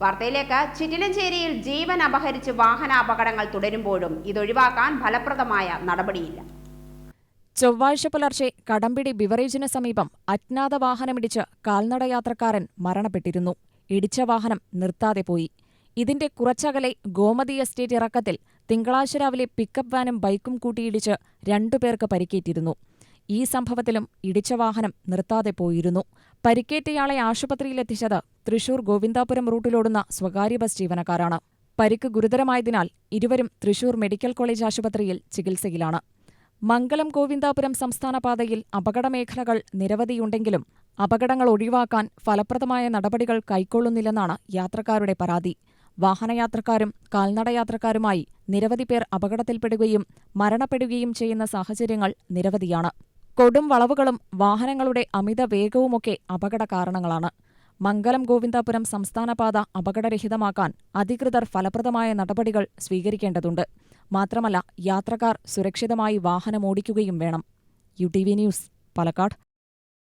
വാർത്തയിലേക്ക്. ചിറ്റിലഞ്ചേരിയിൽ ജീവൻ അപഹരിച്ച് വാഹന അപകടങ്ങൾ തുടരുമ്പോഴും ഇതൊഴിവാക്കാൻ ഫലപ്രദമായ നടപടിയില്ല. ചൊവ്വാഴ്ച പുലർച്ചെ കടമ്പിടി ബിവറേജിന് സമീപം അജ്ഞാത വാഹനമിടിച്ച് കാൽനടയാത്രക്കാരൻ മരണപ്പെട്ടിരുന്നു. ഇടിച്ച വാഹനം നിർത്താതെ പോയി. ഇതിന്റെ കുറച്ചകലെ ഗോമതി എസ്റ്റേറ്റ് ഇറക്കത്തിൽ തിങ്കളാഴ്ച രാവിലെ പിക്കപ്പ് വാനും ബൈക്കും കൂട്ടിയിടിച്ച് രണ്ടുപേർക്ക് പരിക്കേറ്റിരുന്നു. ഈ സംഭവത്തിലും ഇടിച്ച വാഹനം നിർത്താതെ പോയിരുന്നു. പരിക്കേറ്റയാളെ ആശുപത്രിയിലെത്തിച്ചത് തൃശൂർ ഗോവിന്ദാപുരം റൂട്ടിലോടുന്ന സ്വകാര്യ ബസ് ജീവനക്കാരാണ്. പരിക്ക് ഗുരുതരമായതിനാൽ ഇരുവരും തൃശൂർ മെഡിക്കൽ കോളേജ് ആശുപത്രിയിൽ ചികിത്സയിലാണ്. മംഗലം ഗോവിന്ദാപുരം സംസ്ഥാന പാതയിൽ അപകടമേഖലകൾ നിരവധിയുണ്ടെങ്കിലും അപകടങ്ങൾ ഒഴിവാക്കാൻ ഫലപ്രദമായ നടപടികൾ കൈക്കൊള്ളുന്നില്ലെന്നാണ് യാത്രക്കാരുടെ പരാതി. വാഹനയാത്രക്കാരും കാൽനടയാത്രക്കാരുമായി നിരവധി പേർ അപകടത്തിൽപ്പെടുകയും മരണപ്പെടുകയും ചെയ്യുന്ന സാഹചര്യങ്ങൾ നിരവധിയാണ്. കൊടും വളവുകളും വാഹനങ്ങളുടെ അമിത വേഗവുമൊക്കെ അപകട കാരണങ്ങളാണ്. മംഗലം ഗോവിന്ദാപുരം സംസ്ഥാനപാത അപകടരഹിതമാക്കാൻ അധികൃതർ ഫലപ്രദമായ നടപടികൾ സ്വീകരിക്കേണ്ടതുണ്ട്. മാത്രമല്ല യാത്രക്കാർ സുരക്ഷിതമായി വാഹനമോടിക്കുകയും വേണം. U T V news Palakkad.